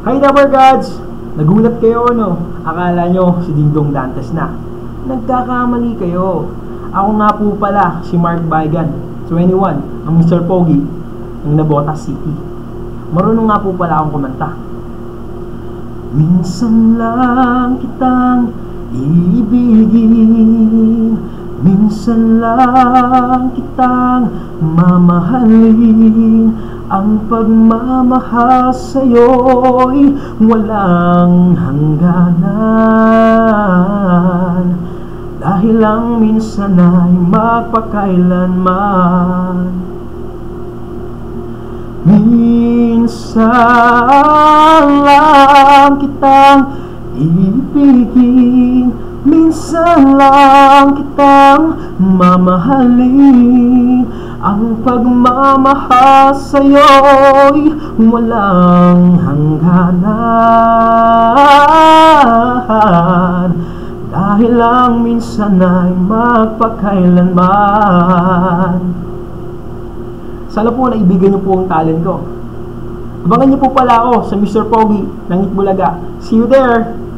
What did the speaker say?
Hi Dapper Gods! Nagulat kayo no? Akala nyo si Dingdong Dantes na. Nagkakamali kayo. Ako nga po pala si Mark Baigan, 21, ang Mr. Pogi ng Nabotas City. Marunong nga po pala akong kumanta. Minsan lang kitang ibigin Minsan lang kitang mamahalin Ang pagmamahal sa'yo'y walang hangganan. Dahil lang minsan ay magpakailanman Minsan lang kitang ibigin Minsan lang kitang mamahalin Ang pagmamahal sa'yo'y walang hangganan Dahil lang minsan ay magpakailanman Sana po naibigan niyo po ang talent ko Abangan niyo po pala ako sa Mr. Pogi ng Itbulaga. See you there!